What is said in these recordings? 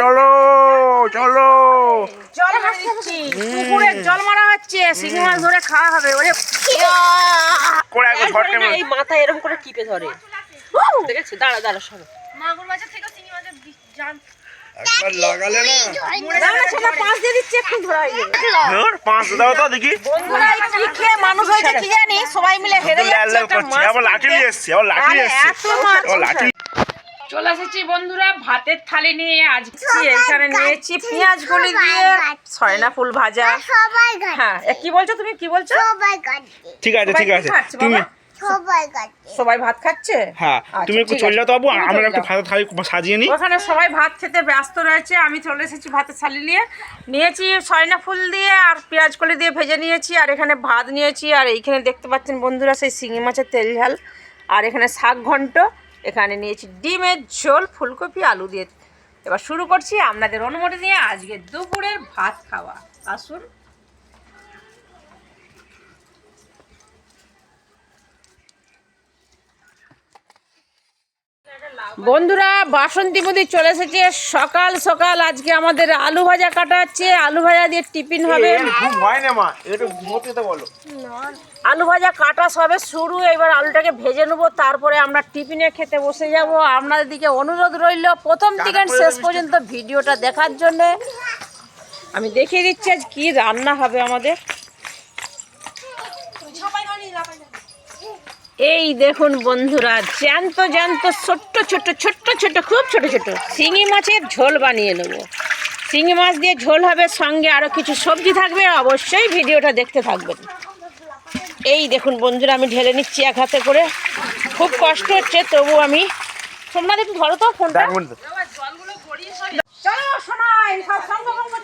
চলো চলো। জল মারা দিচ্ছি পুকুরে জল মারা হচ্ছে। শিঙি মাছ ধরে খাওয়া হবে। ওরে করে একবার শর্ট ধরে না, এই মাথায় এরকম করে টিপে ধরে। দেখেছি দাঁড়া দাঁড়া সব মাগুর বাজার থেকে শিঙি মাছের জান একবার লাগালে না না না পাঁচ দিয়ে দিচ্ছি একটু ধরা হয়ে যাবে। পাঁচ দাও তো দেখি। বন্ধুরা কি খেয়ে মানুষ হয়েছে কি জানি? সবাই মিলে হেরে যাচ্ছে একটা মাছ আবার লাঠি নিয়ে এসছে আবার লাঠি নিয়ে আরে এসছে। এত মাছ আবার লাঠি চলে এসেছি বন্ধুরা ভাতের থালি নিয়ে আজকে এখানে নিয়েছি পেঁয়াজ গলি দিয়ে সয়না ফুল ভাজা। সবাই হ্যাঁ কি বলছো তুমি? কি বলছো? ঠিক আছে ঠিক আছে। তুমি সবাই ভাত খাচ্ছে? হ্যাঁ আচ্ছা, তুমি একটু চলে যাও তো বাবু আমরা একটু ভাত থালি সাজিয়ে নিই। ওখানে সবাই ভাত খেতে ব্যস্ত রয়েছে আমি চলে এসেছি ভাতের থালি নিয়ে। নিয়েছি সয়না ফুল দিয়ে আর পেঁয়াজ কলি দিয়ে ভেজে নিয়েছি আর এখানে ভাত নিয়েছি আর এইখানে দেখতে পাচ্ছেন বন্ধুরা সেই শিঙি মাছের তেল ঝাল আর এখানে শাক ঘন্ট এখানে নিয়েছি ডিমের ঝোল ফুলকপি আলু দিয়ে। এবার শুরু করছি আপনাদের অনুমতি নিয়ে আজকে দুপুরের ভাত খাওয়া। আসুন। বন্ধুরা বাসন্তী মোদি চলে এসেছে। সকাল সকাল আজকে আমাদের আলু ভাজা কাটা হচ্ছে আলু ভাজা দিয়ে টিফিন হবে। হয় না মা। একটু ঘুমোতে তো বলো। আলু ভাজা কাটা সবে শুরু এবার আলুটাকে ভেজে নেব তারপরে আমরা টিফিনে খেতে বসে যাব। আপনাদের দিকে অনুরোধ রইল প্রথম থেকে শেষ পর্যন্ত ভিডিওটা দেখার জন্য। আমি দেখিয়ে দিচ্ছি আজ কি রান্না হবে আমাদের। এই দেখুন বন্ধুরা জ্যান্ত জ্যান্ত ছোট্ট ছোট্ট ছোট্ট ছোট্ট খুব ছোট ছোট শিঙি মাছের ঝোল বানিয়ে নেব। শিঙি মাছ দিয়ে ঝোল হবে সঙ্গে আরও কিছু সবজি থাকবে অবশ্যই ভিডিওটা দেখতে থাকবেন। এই দেখুন বন্ধুরা আমি ঢেলে নিচ্ছি এক হাতে করে। খুব কষ্ট হচ্ছে তবু আমি তোমরা একটু ধরো তো ফোনটা। চলো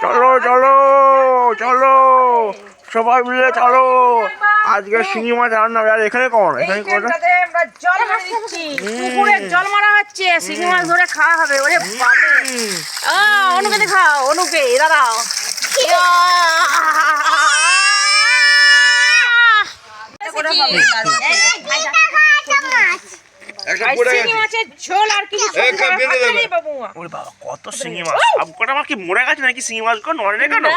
চলো চলো চলো। সবাই মিলে চলো। আজকে শিঙি মাছ রান্না আর এখানে কম এখানে আমরা জল পুকুরে জল মারা হচ্ছে। শিঙি মাছ ধরে খাওয়া হবে। ওরে বাবা আ, অনুকে দেখাও অনুকে দাঁড়াও। ওরে বাবা কত শিঙি মাছ সব কটা আমার কি মরে গেছে নাকি শিঙি মাছ কোনো নড়ে কেন না,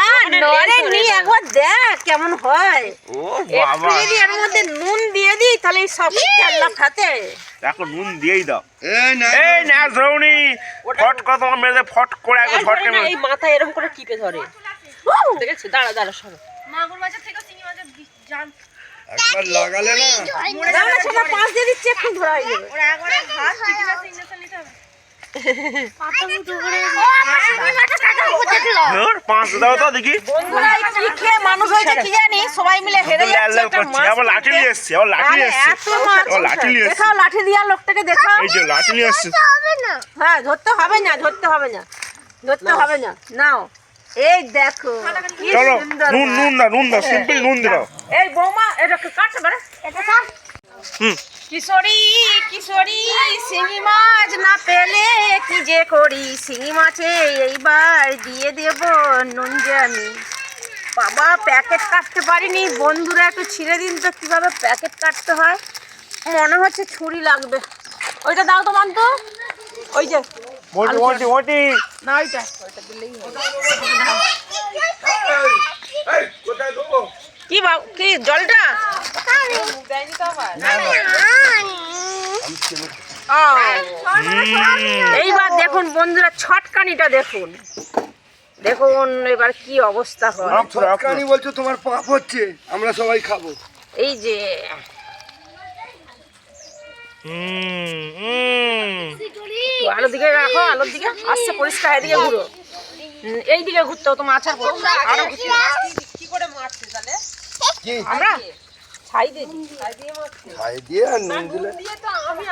নি, একবার দেখ কেমন হয় ও বাবা যদি এর মধ্যে নুন দিয়ে দিই তাহলে এই সব তেল্লা খাতে দেখো নুন দিয়েই দাও এই না এই না দ্রৌণী ফট করে তোমার মেরে ফট করে একবার ফট করে এই এরকম করে টিপে ধরে দেখেছি দাঁড়া দাঁড়া সব মাগুর বাজার থেকে শিঙি মাছের জান একবার লাগালে না। না না সেটা পাঁচ দিয়ে দিচ্ছি একটু ধরা হয়ে যাবে ধর, পাঁচ দাও তো দেখি। বন্ধুরা এই কি খেয়ে মানুষ হয়েছে কি জানি? সবাই মিলে হেরে লাল যাচ্ছে লাল একটা করছে মাছ আবার লাঠি দিয়া লোকটাকে দেখাও। লাঠি নিয়ে না। হ্যাঁ ধরতে হবে না ধরতে হবে না ধরতে হবে না। নাও। এই দেখো কি চলো সুন্দর নুন নুন দাও নুন দাও সিম্পল নুন দাও। এই বৌমা এটা কাটতে পারে এটা সব হুম। কিশোরী কিশোরী শিঙি মাছ না পেলে কি যে করি? শিঙি মাছে এইবার দিয়ে দেব নুন যে আমি। বাবা প্যাকেট কাটতে পারিনি। বন্ধুরা একটু ছিঁড়ে দিন তো কীভাবে প্যাকেট কাটতে হয়। মনে হচ্ছে ছুরি লাগবে। ওইটা দাও তো মানতো। ওই যে ওটি ওটি ওটি না দিলেই দেবো কি বাবু কি জলটা? ও, এইবার দেখুন বন্ধুরা ছটকানিটা দেখুন। দেখুন এবার কি অবস্থা হয়। সরকারি বলছো তোমার পাপ হচ্ছে আমরা সবাই খাব। এই যে আলোর দিকে রাখো আলোর দিকে। আসছে পরিষ্কার এদিকে ঘুরো। হুম, এই দিকে ঘুরতে হতো পর আরও ঘুরতে কি করে মারছে তাহলে? আমরা? ছাই দিই। খাই দিয়ে আর নুন দিলে? তো আমি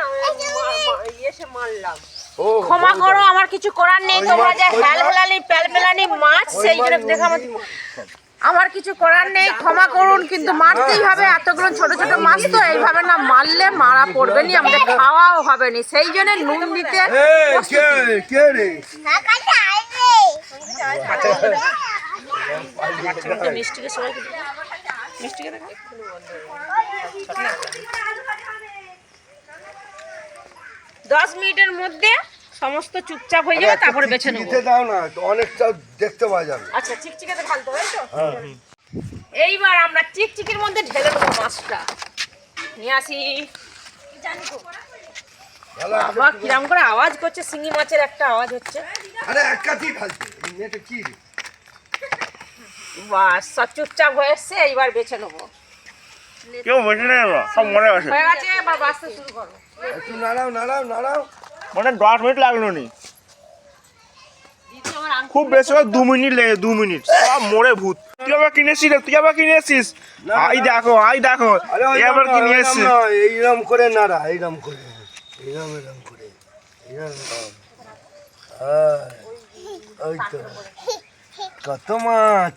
এসে মারলাম। ও ক্ষমা করো আমার কিছু করার নেই তোমরা মাছ, যে হেল মাছ। হেলানি প্যাল পেলানি মাছ সেই মাছ জন্য দেখা আমার আমার কিছু করার নেই ক্ষমা করুন কিন্তু মারতেই হবে। এতগুলো ছোট ছোট মাছ তো এইভাবে না মারলে মারা পড়বে নি আমাদের খাওয়াও হবে নি। সেই জন্য নুন দিতে মিষ্টিকে সবাই মিষ্টিকে দশ মিনিটের মধ্যে সমস্ত চুপচাপ হয়ে যাবে তারপরে বেছে নেব। দাও না অনেকটা দেখতে পাওয়া যাবে। আচ্ছা চিকচিকাতে ঢালতে হবে তো? হ্যাঁ। এইবার আমরা চিকচিকির মধ্যে ঢেলে দেবো মাছটা। নিয়ে আসি। ভালো আছে? বাবা কিরাম করে আওয়াজ করছে শিঙি মাছের একটা আওয়াজ হচ্ছে। আরে এক কাঠি ঢালছে এটা কি বাস সব চুপচাপ হয়ে এসছে এইবার বেছে নেব। কেউ বসে নেই সব মরে গেছে। হয়ে গেছে এবার বাঁচতে শুরু করো। একটু নাড়াও নাড়াও নাড়াও। মানে দশ মিনিট লাগল নি। খুব বেশি হয় দু মিনিট লেগে দু মিনিট। সব মরে ভূত। তুই আবার কিনেছিস রে, তুই আবার কিনেছিস? না, আই দেখো আই দেখো। আরে ওই আবার কি নিয়ে এসছিস এইরকম করে নাড়া এইরকম করে। এইরকম এরকম করে। এইরকম ওই তো। কত মাছ।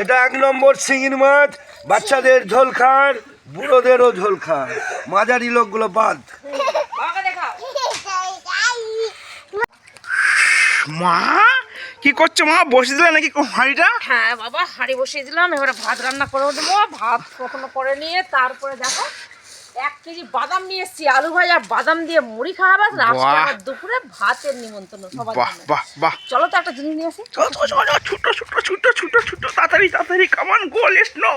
এটা এক নম্বর শিঙির মাছ বাচ্চাদের ঝোল খার বুড়োদেরও ঝোল খার মাঝারি লোকগুলো বাদ বাবাকে দেখাও মা? কি করছ মা? বসে দিলে নাকি হাঁড়িটা? হ্যাঁ বাবা হাঁড়ি বসিয়ে দিলাম এবারে ভাত রান্না করে দেবো। ভাত কখনো করে নিয়ে তারপরে দেখো এক কেজি বাদাম নিয়ে এসছি আলু ভাজা বাদাম দিয়ে মুড়ি খাওয়াবে। আবার দুপুরে ভাতের নিমন্ত্রণ সবার বাহ বাহ বাহ। চলো তো একটা জিনিস নিয়ে আসি। চলো চলো চলো, ছুটো ছুটো ছুটো ছুটো ছুটো তাড়াতাড়ি তাড়াতাড়ি কামান গো লেটস নো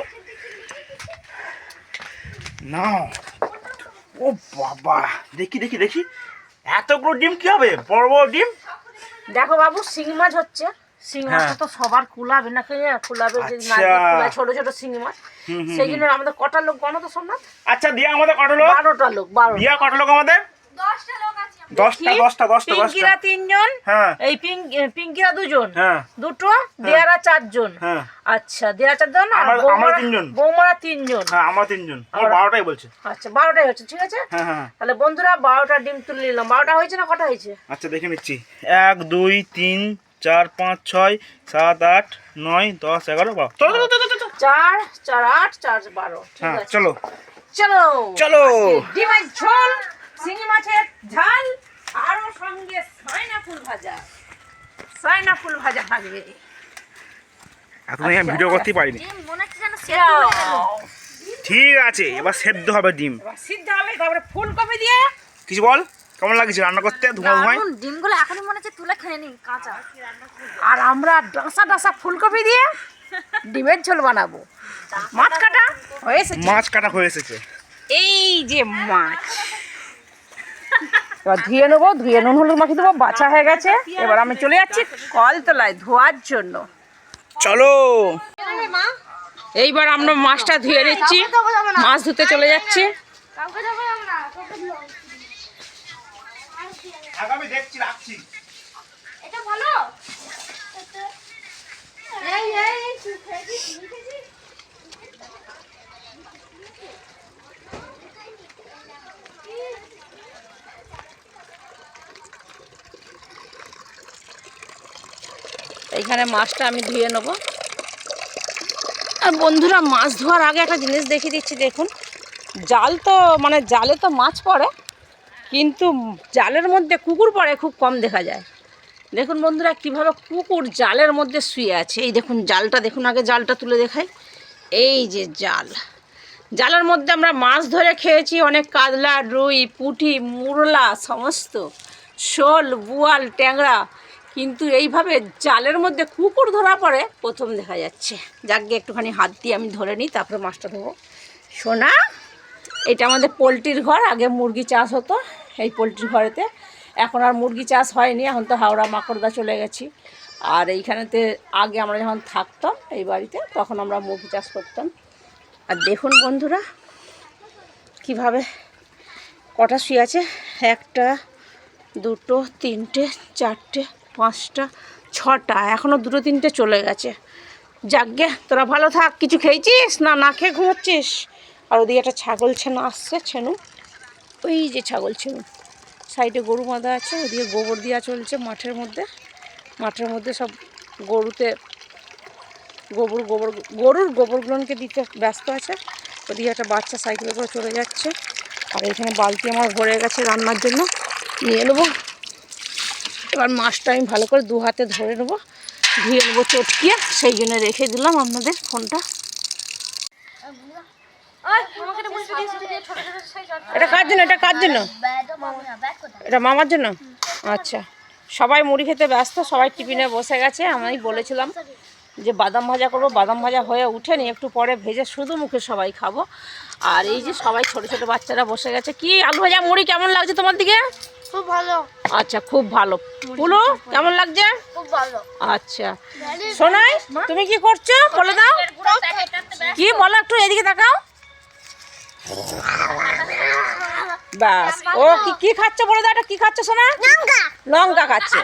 নাও। ও বাবা দেখি দেখি দেখি। এতগুলো ডিম কি হবে? বড় বড় ডিম? দেখো বাবু শিং মাছ হচ্ছে। শিং মাছটা হ্যাঁ। তো সবার কুলাবে না খেয়ে কুলাবে যে আচ্ছা। ছোট ছোট শিং মাছ। সেই জন্য আমাদের কটা লোক গণ তো সোমনাথ? আচ্ছা দিয়া আমাদের কটা লোক? বারোটা লোক বারো দিয়া কটা লোক আমাদের? দশটা দশটা দশটা পিঙ্কিরা তিনজন হ্যাঁ। এই পিঙ্কিরা দুজন হ্যাঁ। দুটো দেয়ারা চারজন। হ্যাঁ। আচ্ছা দেয়ারা চারজন আর আমরা- আমরা তিনজন। বৌমারা তিনজন। হ্যাঁ আমরা তিনজন। আমার বারোটাই বলছে। আচ্ছা বারোটাই হচ্ছে ঠিক আছে? হ্যাঁ হ্যাঁ। তাহলে বন্ধুরা বারোটা ডিম তুলে নিলাম। বারোটা হয়েছে না কটা হয়েছে? আচ্ছা দেখে নিচ্ছি। এক দুই তিন চার পাঁচ ছয় সাত আট নয় দশ এগারো বারো। চার চার আট চার বারো। ঠিক হ্যাঁ চলো। চলো। চলো। ডিমের ঝোল। শিঙি মাছের ঝাল আরও সঙ্গে সাইনা ফুল ভাজা। সাইনা ফুল ভাজা থাকবে এখন আমি ভিডিও করতেই পারিনি। মনে হচ্ছে যেন ঠিক আছে এবার সেদ্ধ হবে ডিম। সিদ্ধ হবে তারপরে ফুলকপি দিয়ে। কিছু বল? কেমন লাগছে রান্না করতে? ধোঁয়া ধোঁয়ায় ডিমগুলো এখনই মনে হচ্ছে তুলে খেয়ে নি কাঁচা। আর আমরা ডাসা ডাসা ফুলকপি দিয়ে ডিমের ঝোল বানাবো। মাছ কাটা হয়েছে মাছ কাটা হয়ে এসেছে। এই যে মাছ। এবার ধুয়ে নেব ধুয়ে নুন হলুদ মাখিয়ে দেবো বাছা হয়ে গেছে। এবার আমি চলে যাচ্ছি কলতলায় ধোয়ার জন্য। চলো। এইবার আমরা মাছটা ধুয়ে নিচ্ছি। মাছ ধুতে চলে যাচ্ছি। কাউকে যাব আমরা আগামী দেখছি রাখছি। এটা ভালো। এই এই তুই খেয়েছিস তুই খেয়েছিস এইখানে মাছটা আমি ধুয়ে নেব। আর বন্ধুরা, মাছ ধোয়ার আগে একটা জিনিস দেখিয়ে দিচ্ছি, দেখুন। জাল তো মানে জালে তো মাছ পড়ে, কিন্তু জালের মধ্যে কুকুর পড়ে খুব কম দেখা যায়। দেখুন বন্ধুরা, কীভাবে কুকুর জালের মধ্যে শুয়ে আছে। এই দেখুন, জালটা, দেখুন আগে জালটা তুলে দেখাই। এই যে জাল। জালের মধ্যে আমরা মাছ ধরে খেয়েছি, অনেক কাতলা, রুই, পুঁটি, মুরলা, সমস্ত। শোল, বুয়াল, ট্যাংরা কিন্তু এইভাবে জালের মধ্যে কুকুর ধরা পড়ে, প্রথম দেখা যাচ্ছে। যাকে একটুখানি হাত দিয়ে আমি ধরে নিই, তারপরে মাছটা ধরবো। সোনা, এটা আমাদের পোলট্রির ঘর, আগে মুরগি চাষ হতো এই পোলট্রির ঘরেতে। এখন আর মুরগি চাষ হয়নি, এখন তো হাওড়া মাকড়দা চলে গেছি। আর এইখানেতে আগে আমরা যখন থাকতাম এই বাড়িতে, তখন আমরা মুরগি চাষ করতাম। আর দেখুন বন্ধুরা, কীভাবে কটা শুয়ে আছে। একটা, দুটো, তিনটে, চারটে পাঁচটা, ছটা এখনও দুটো তিনটে চলে গেছে। যাকগে তোরা ভালো থাক, কিছু খেয়েছিস না না খেয়ে ঘুমোচ্ছিস? আর ওদিকে একটা ছাগল ছেনু আসছে, ছেনু। ওই যে ছাগল ছেনু। সাইডে গরু বাঁধা আছে, ওদিকে গোবর দেওয়া চলছে মাঠের মধ্যে। মাঠের মধ্যে সব গরুতে গোবর গোবর, গরুর গোবরগুলোকে দিতে ব্যস্ত আছে। ওদিকে একটা বাচ্চা সাইকেলে করে চলে যাচ্ছে। আর এখানে বালতি আমার ভরে গেছে রান্নার জন্য। নিয়ে নেব। এবার মাছটা আমি ভালো করে দু হাতে ধরে নেব, ধুয়ে নেব চটকিয়ে, সেই জন্য রেখে দিলাম আপনাদের ফোনটা। এটা কার জন্য? এটা কার জন্য? এটা মামার জন্য? আচ্ছা। সবাই মুড়ি খেতে ব্যস্ত, সবাই টিফিনে বসে গেছে। আমি বলেছিলাম যে বাদাম ভাজা করব। বাদাম ভাজা হয়ে উঠেনি একটু পরে ভেজে শুধু মুখে সবাই খাব। আর এই যে সবাই ছোট ছোট বাচ্চারা বসে গেছে। কি আলু ভাজা মুড়ি কেমন লাগছে তোমার দিকে? খুব ভালো। আচ্ছা খুব ভালো। পুলু কেমন লাগছে? খুব ভালো। আচ্ছা। সোনাই তুমি কি করছ? বলে দাও। কি বলো একটু এদিকে তাকাও। ব্যাস। ও কি কি খাচ্ছে বলে দাও এটা? কি খাচ্ছে সোনা? লঙ্কা। লঙ্কা খাচ্ছে।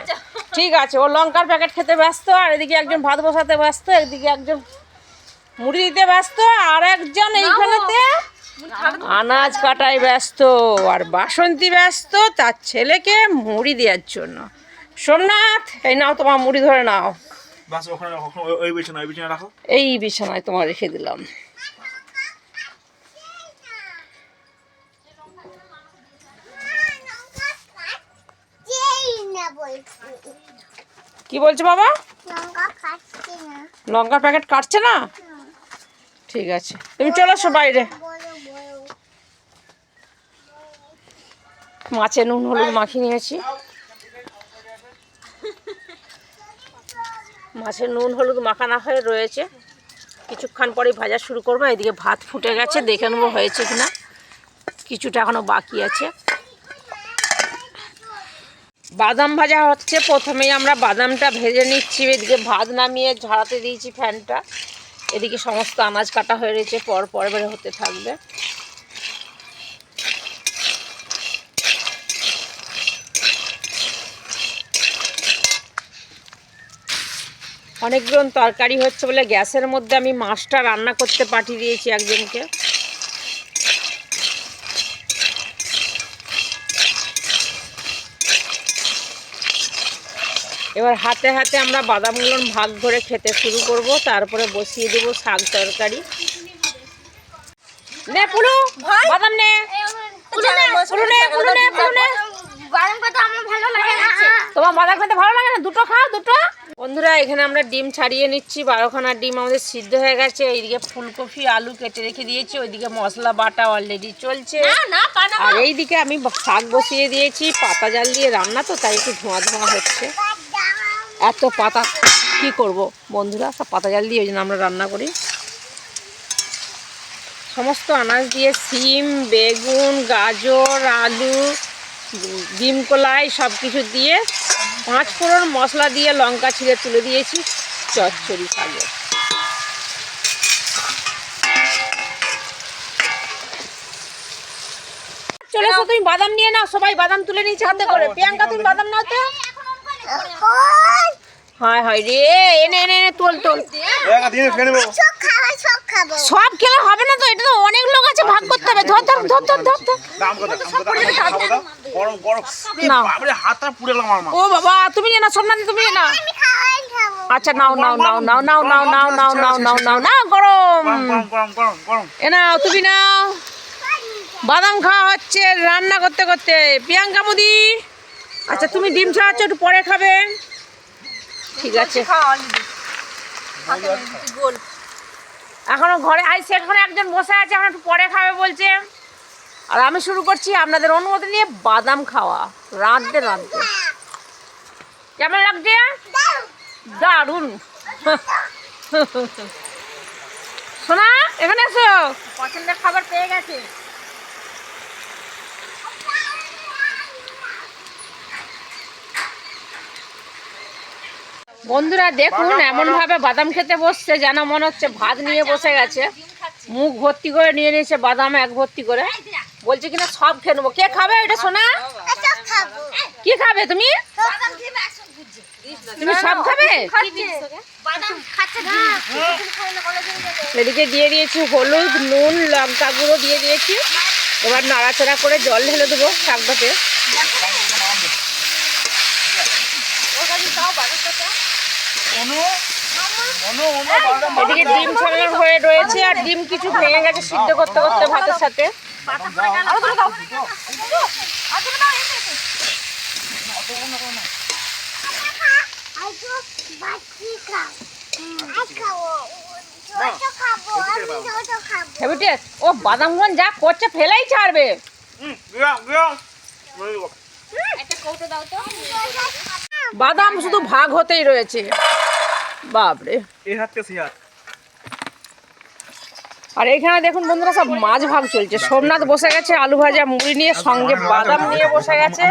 ঠিক আছে ও লঙ্কার প্যাকেট খেতে ব্যস্ত আর এদিকে একজন ভাত বসাতে ব্যস্ত এদিকে একজন মুড়ি দিতে ব্যস্ত আর একজন এইখানেতে আনাজ কাটায় ব্যস্ত আর বাসন্তী ব্যস্ত তার ছেলেকে মুড়ি দেওয়ার জন্য। সোমনাথ এই নাও তোমার মুড়ি ধরে নাও। বাস ওখানে রাখো ওখানে ওই- ওই বিছানা ওই বিছানা রাখো। এই বিছানায় তোমার রেখে দিলাম। কি বলছো বাবা? লঙ্কার প্যাকেট কাটছে না? ঠিক আছে। তুমি চলে বাইরে। মাছে নুন হলুদ মাখিয়ে নিয়েছি। মাছের নুন হলুদ মাখানো হয়ে রয়েছে। কিছুক্ষণ পরে ভাজা শুরু করব। এদিকে ভাত ফুটে গেছে দেখে নেব হয়েছে কিনা। কিছুটা এখনও বাকি আছে। বাদাম ভাজা হচ্ছে। প্রথমেই আমরা বাদামটা ভেজে নিচ্ছি। এদিকে ভাত নামিয়ে ঝাড়াতে দিয়েছি ফ্যানটা। এদিকে সমস্ত আনাজ কাটা হয়ে রয়েছে। পর পর বের হতে থাকবে। অনেকজন তরকারি হচ্ছে বলে গ্যাসের মধ্যে আমি মাছটা রান্না করতে পাঠিয়ে দিয়েছি একজনকে। এবার হাতে হাতে আমরা বাদামগুলো ভাগ করে খেতে শুরু করব তারপরে বসিয়ে দেব শাক তরকারি। পুলু বাদাম না। তোমার বাদাম খেতে ভালো লাগে না? দুটো খাও দুটো। বন্ধুরা এখানে আমরা ডিম ছাড়িয়ে নিচ্ছি। বারোখানা ডিম আমাদের সিদ্ধ হয়ে গেছে। এইদিকে ফুলকপি আলু কেটে রেখে দিয়েছি। ওইদিকে মশলা বাটা অলরেডি চলছে। আর এইদিকে আমি শাক বসিয়ে দিয়েছি। পাতা জাল দিয়ে রান্না তো তাই একটু ধোঁয়া ধোঁয়া হচ্ছে। এত পাতা কি করব বন্ধুরা? সব পাতা জাল দিয়ে ওই জন্য আমরা রান্না করি। সমস্ত আনাজ দিয়ে সিম বেগুন গাজর আলু ডিম কলাই সব কিছু দিয়ে পাঁচ ফোড়ন মশলা দিয়ে লঙ্কা ছিঁড়ে তুলে দিয়েছি চচ্চড়ি শাকের চলে এসো তুমি বাদাম নিয়ে নাও সবাই বাদাম তুলে নিয়েছে হাতে করে। প্রিয়াঙ্কা তুমি বাদাম নাও তো। হয় হয় রে এনে এনে এনে তোল তোল সব খেলে হবে না তো এটা তো অনেক লোক আছে ভাগ করতে হবে ধর ধর ধর ধর ধর ও বাবা তুমি নিয়ে নাও সোমনাথ তুমি নাও আচ্ছা নাও নাও নাও নাও নাও নাও নাও নাও নাও নাও নাও নাও গরম গরম গরম গরম গরম গরম এ নাও তুমি নাও বাদাম খাওয়া হচ্ছে রান্না করতে করতে প্রিয়াঙ্কা মুদি আচ্ছা তুমি ডিম ছাড়াচ্ছ একটু পরে খাবে ঠিক আছে। এখনও ঘরে আইসে এখনও একজন বসে আছে এখন একটু পরে খাবে বলছে। আর আমি শুরু করছি আপনাদের অনুমতি নিয়ে বাদাম খাওয়া রাঁধতে রাঁধতে। কেমন লাগছে? দারুণ। শোনা এখানে এসো। পছন্দের খাবার পেয়ে গেছে। বন্ধুরা দেখুন এমন ভাবে বাদাম। খেতে বসছে যেন মনে হচ্ছে ভাত নিয়ে বসে গেছে। মুখ ভর্তি করে নিয়ে নিয়েছে বাদাম এক ভর্তি করে। বলছে কিনা সব খেয়ে নেব। কে খাবে এটা শোনা কি খাবে তুমি? তুমি সব খাবে? এদিকে দিয়ে দিয়েছি হলুদ নুন লঙ্কা গুঁড়ো দিয়ে দিয়েছি। এবার নাড়াচাড়া করে জল ঢেলে দেবো শাকটাতে। এদিকে ডিম ছাড়ানো হয়ে রয়েছে আর ডিম কিছু ভেঙে গেছে সিদ্ধ করতে করতে ভাতের সাথে ও বাদামগুলো যা করছে ফেলাই ছাড়বে বাদাম শুধু ভাগ হতেই রয়েছে। বাপরে। এই হাত সেই হাত। আর এখানে দেখুন বন্ধুরা সব মাছ ভাগ চলছে। সোমনাথ বসে গেছে আলু ভাজা মুড়ি নিয়ে সঙ্গে বাদাম নিয়ে বসে গেছে।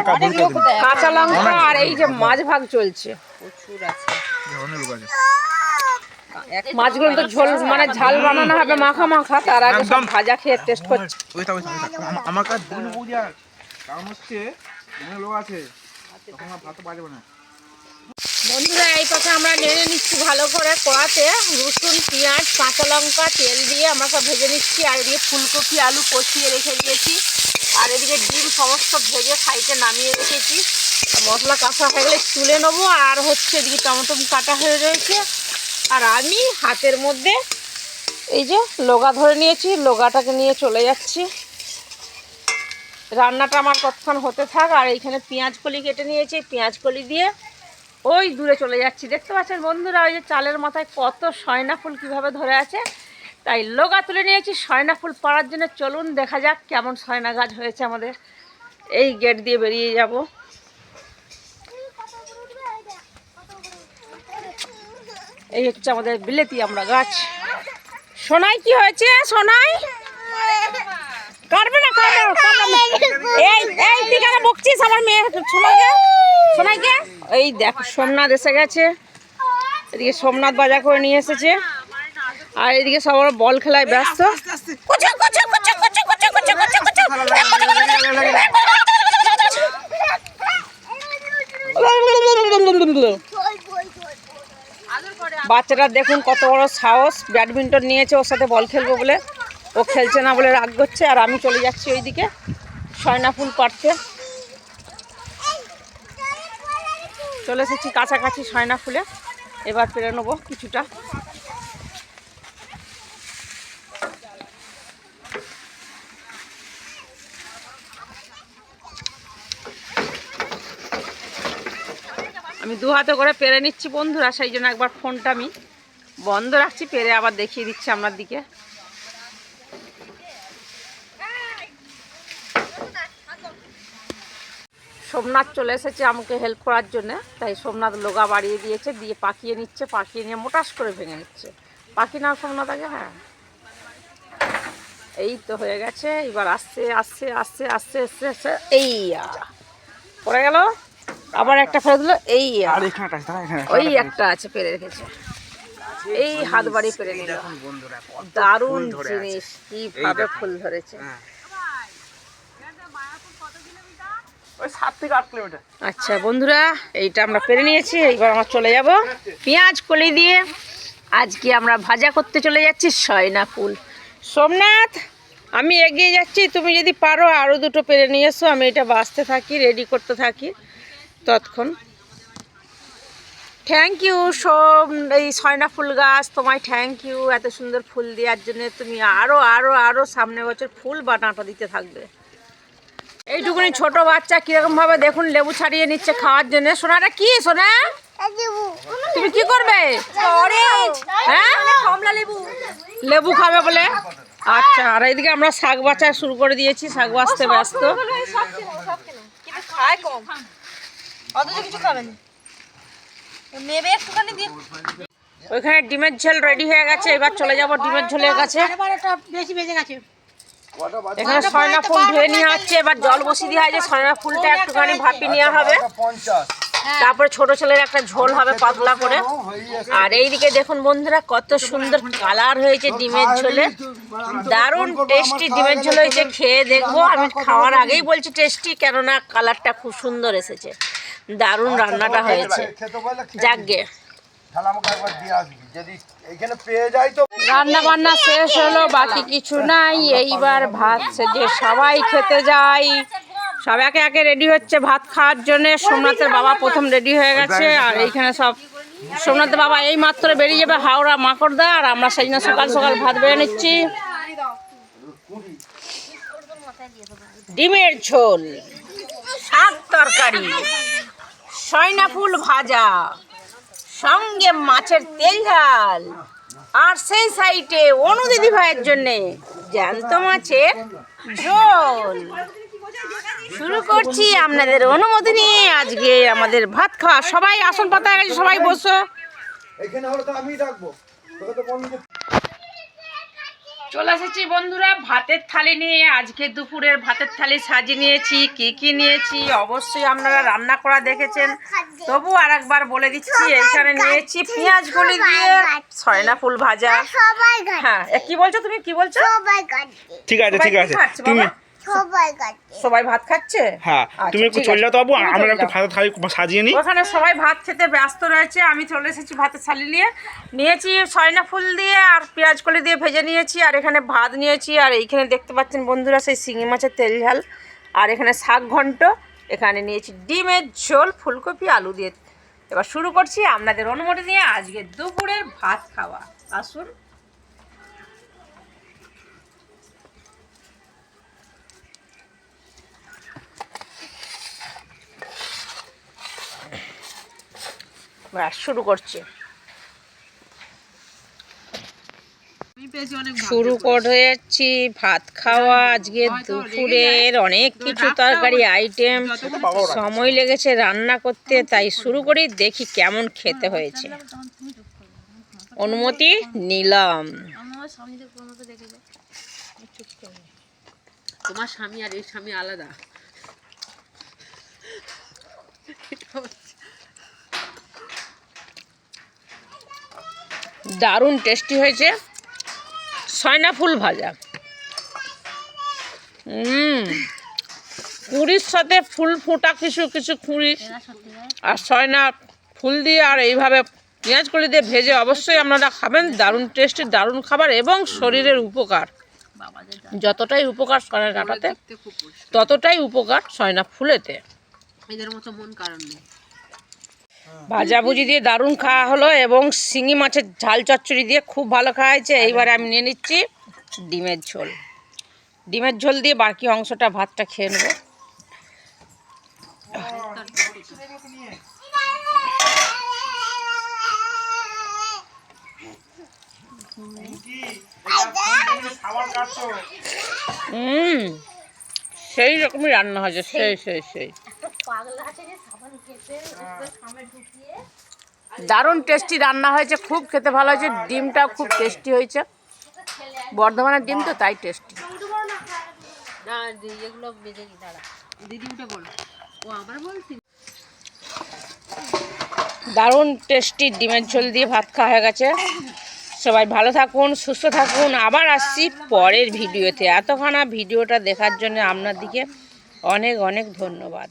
কাঁচা লঙ্কা আর এই যে মাছ ভাগ চলছে। মাছগুলো তো ঝোল মানে ঝাল বানানো হবে মাখা মাখা তার আগে সব ভাজা খেয়ে টেস্ট করছে। আমার কাছে দিন বুঝা কারণ হচ্ছে অনেক লোক আছে ভাত বাজবে না। বন্ধুরা, এই কথা আমরা নেড়ে নিচ্ছি ভালো করে কড়াতে রসুন, পেঁয়াজ, কাঁচা লঙ্কা, তেল দিয়ে আমরা সব ভেজে নিচ্ছি। আর এদিকে ফুলকপি, আলু কষিয়ে রেখে দিয়েছি। আর এদিকে ডিম সমস্ত ভেজে সাইডে নামিয়ে রেখেছি। মশলা কষা হয়ে গেলে তুলে নেব। আর হচ্ছে এদিকে টমেটো কাটা হয়ে রয়েছে। আর আমি হাতের মধ্যে এই যে লোগা ধরে নিয়েছি। লোগাটাকে নিয়ে চলে যাচ্ছি। রান্নাটা আমার কতক্ষণ হতে থাক। আর এইখানে পেঁয়াজ কলি কেটে নিয়েছি। পেঁয়াজ কলি দিয়ে ওই দূরে চলে যাচ্ছি। দেখতে পাচ্ছেন বন্ধুরা, ওই যে চালের মাথায় কত সয়না ফুল কীভাবে ধরে আছে। তাই লোগা তুলে নিয়েছি, সয়না ফুল পাড়ার জন্য চলুন দেখা যাক কেমন সয়না গাছ হয়েছে আমাদের। এই গেট দিয়ে বেরিয়ে যাব। এই হচ্ছে আমাদের বিলেতি আমরা গাছ। সোনাই, কি হয়েছে? সোনাই? কাটবে না কাটবে কাটবে এই এই তুই কেন বকছিস আমার মেয়ে? সোনাইকে? সোনাইকে? এই দেখ সোমনাথ এসে গেছে। এদিকে সোমনাথ বাজার করে নিয়ে এসেছে। আর এদিকে সব ওরা বল খেলায় ব্যস্ত। কুচু, কুচু, কুচু, কুচু, কুচু, কুচু, কুচু, কুচু। বাচ্চাটা দেখুন কত বড় সাহস। ব্যাডমিন্টন নিয়েছে ওর সাথে বল খেলব বলে। ও খেলছে না বলে রাগ করছে, আর আমি চলে যাচ্ছি ওইদিকে, সয়না ফুল পাড়তে। চলে এসেছি কাছাকাছি সয়না ফুলে, এবার পেরে নেব কিছুটা। আমি দু হাতে করে পেরে নিচ্ছি বন্ধুরা, সেই জন্য একবার ফোনটা আমি বন্ধ রাখছি, পেরে আবার দেখিয়ে দিচ্ছি আমার দিকে। সোমনাথ চলে এসেছে আমাকে হেল্প করার জন্য। তাই সোমনাথ লোগা বাড়িয়ে দিয়েছে দিয়ে পাকিয়ে নিচ্ছে পাকিয়ে নিয়ে মোটাস করে ভেঙে নিচ্ছে। পাখি নাও সোমনাথ আগে হ্যাঁ। এই তো হয়ে গেছে এবার আসছে আসছে আসছে আসছে আসছে আসছে এই। পড়ে গেল? আবার একটা ফেলে দিল এই এখানে ওই একটা আছে পেরে রেখেছে। এই হাত বাড়ি পেরে নিল। দারুণ জিনিস কীভাবে ফুল ধরেছে ওই সাত থেকে আট কিলোমিটার আচ্ছা বন্ধুরা, এইটা আমরা পেরে নিয়েছি, এইবার আমরা চলে যাব পেঁয়াজ কলি দিয়ে। আজকে আমরা ভাজা করতে চলে যাচ্ছি সয়না ফুল। সোমনাথ, আমি এগিয়ে যাচ্ছি, তুমি যদি পারো আরও দুটো পেরে নিয়ে এসো, আমি এটা বাঁচতে থাকি রেডি করতে থাকি, তৎক্ষণ। থ্যাংক ইউ সোম, এই সয়না ফুল গাছ, তোমায় থ্যাংক ইউ এত সুন্দর ফুল দেওয়ার জন্য তুমি আরও আরও আরও সামনে বছর ফুল বানাটা দিতে থাকবে। এইটুকুনি ছোট বাচ্চা কীরকম ভাবে দেখুন লেবু ছাড়িয়ে নিচ্ছে খাওয়ার জন্য। সোনাটা কি সোনা? তুমি কি করবে? হ্যাঁ? লেবু। লেবু খাবে বলে? আচ্ছা আর এইদিকে আমরা শাক বাছা শুরু করে দিয়েছি শাক বাঁচতে ব্যস্ত। ওইখানে ডিমের ঝোল রেডি হয়ে গেছে এবার চলে যাব ডিমের ঝোলের কাছে। বেশি বেজে গেছে। এখানে সয়না ফুল ধুয়ে নেওয়া হচ্ছে এবার জল বসিয়ে দেওয়া হয়েছে সয়না ফুলটা একটুখানি ভাপি নেওয়া হবে। তারপরে ছোট ছেলের একটা ঝোল হবে পাতলা করে। আর এইদিকে দেখুন বন্ধুরা কত সুন্দর কালার হয়েছে ডিমের ঝোলে। দারুণ টেস্টি ডিমের ঝোল হয়েছে খেয়ে দেখব। আমি খাওয়ার আগেই বলছি টেস্টি কেননা কালারটা খুব সুন্দর এসেছে। দারুণ রান্নাটা হয়েছে। যাকগে তাহলে আমাকে একবার দিয়ে আসবি। যদি এখানে পেয়ে যাই তো রান্না বান্না শেষ হলো, বাকি কিছু নাই। এইবার ভাত সেজে সবাই খেতে যাই সব একে একে রেডি হচ্ছে ভাত খাওয়ার জন্য। সোমনাথের বাবা প্রথম রেডি হয়ে গেছে। আর এইখানে সব সোমনাথের বাবা এই মাত্র বেরিয়ে যাবে হাওড়া মাকড়দা। আর আমরা সেই জন্য সকাল সকাল ভাত বেড়ে নিচ্ছি। ডিমের ঝোল, শাক তরকারি, সয়না ফুল ভাজা। সঙ্গে মাছের তেল ঝাল আর সেই সাইটে অনু দিদি ভাইয়ের জন্যে জ্যান্ত মাছের ঝোল। শুরু করছি আপনাদের অনুমতি নিয়ে। আজকে আমাদের ভাত খাওয়া সবাই আসন পাতা সবাই বসো। এখানে আমি ডাকবো চলে এসেছি বন্ধুরা ভাতের থালি নিয়ে। আজকে দুপুরের ভাতের থালি সাজিয়ে নিয়েছি কি কি নিয়েছি অবশ্যই আপনারা রান্না করা দেখেছেন। তবু আর একবার বলে দিচ্ছি এইখানে নিয়েছি পেঁয়াজ গুলি দিয়ে সয়না ফুল ভাজা। হ্যাঁ কি বলছো তুমি? কি বলছো? ঠিক আছে ঠিক আছে। তুমি? সবাই ভাত খাচ্ছে? হ্যাঁ আচ্ছা, তুমি একটু চলে যাও তো বাবু আমরা একটু ভাত থালি সাজিয়ে নিই ওখানে সবাই ভাত খেতে ব্যস্ত রয়েছে আমি চলে এসেছি ভাতের থালি নিয়ে। নিয়েছি সয়না ফুল দিয়ে আর পেঁয়াজ কলি দিয়ে ভেজে নিয়েছি আর এখানে ভাত নিয়েছি আর এইখানে দেখতে পাচ্ছেন বন্ধুরা সেই শিঙি মাছের তেল ঝাল। আর এখানে শাক ঘন্ট এখানে নিয়েছি ডিমের ঝোল ফুলকপি আলু দিয়ে। এবার শুরু করছি আপনাদের অনুমতি নিয়ে আজকে দুপুরের ভাত খাওয়া। আসুন। শুরু করছি। শুরু করেছি ভাত খাওয়া আজকে দুপুরের অনেক কিছু তরকারি আইটেম সময় লেগেছে রান্না করতে তাই শুরু করি দেখি কেমন খেতে হয়েছে। অনুমতি নিলাম। তোমার স্বামী আর এই স্বামী আলাদা। দারুণ টেস্টি হয়েছে। সয়না ফুল ভাজা। হুম কুড়ির সাথে ফুল ফোটা কিছু কিছু কুড়ি আর সয়না ফুল দিয়ে আর এইভাবে পেঁয়াজ কলি দিয়ে ভেজে অবশ্যই আপনারা খাবেন। দারুণ টেস্টি দারুণ খাবার এবং শরীরের উপকার। যতটাই উপকার সয়না ডাটাতে। ততটাই উপকার সয়না ফুলেতে। এদের মতো মন কারণ নেই। ভাজাভুজি দিয়ে দারুণ খাওয়া হলো এবং শিঙি মাছের ঝাল চচ্চড়ি দিয়ে খুব ভালো খাওয়া হয়েছে। এইবারে আমি নিয়ে নিচ্ছি ডিমের ঝোল। ডিমের ঝোল দিয়ে বাকি অংশটা ভাতটা খেয়ে নেব। হুম সেই রকমই রান্না হয়েছে, সেই সেই সেই। দারুণ টেস্টি রান্না হয়েছে খুব খেতে ভালো হয়েছে ডিমটাও খুব টেস্টি হয়েছে। বর্ধমানের ডিম তো তাই টেস্টি দারুণ টেস্টি ডিমের ঝোল দিয়ে ভাত খাওয়া হয়ে গেছে। সবাই ভালো থাকুন সুস্থ থাকুন। আবার আসছি পরের ভিডিওতে। এতক্ষণ ভিডিওটা দেখার জন্য আপনার দিকে অনেক অনেক ধন্যবাদ।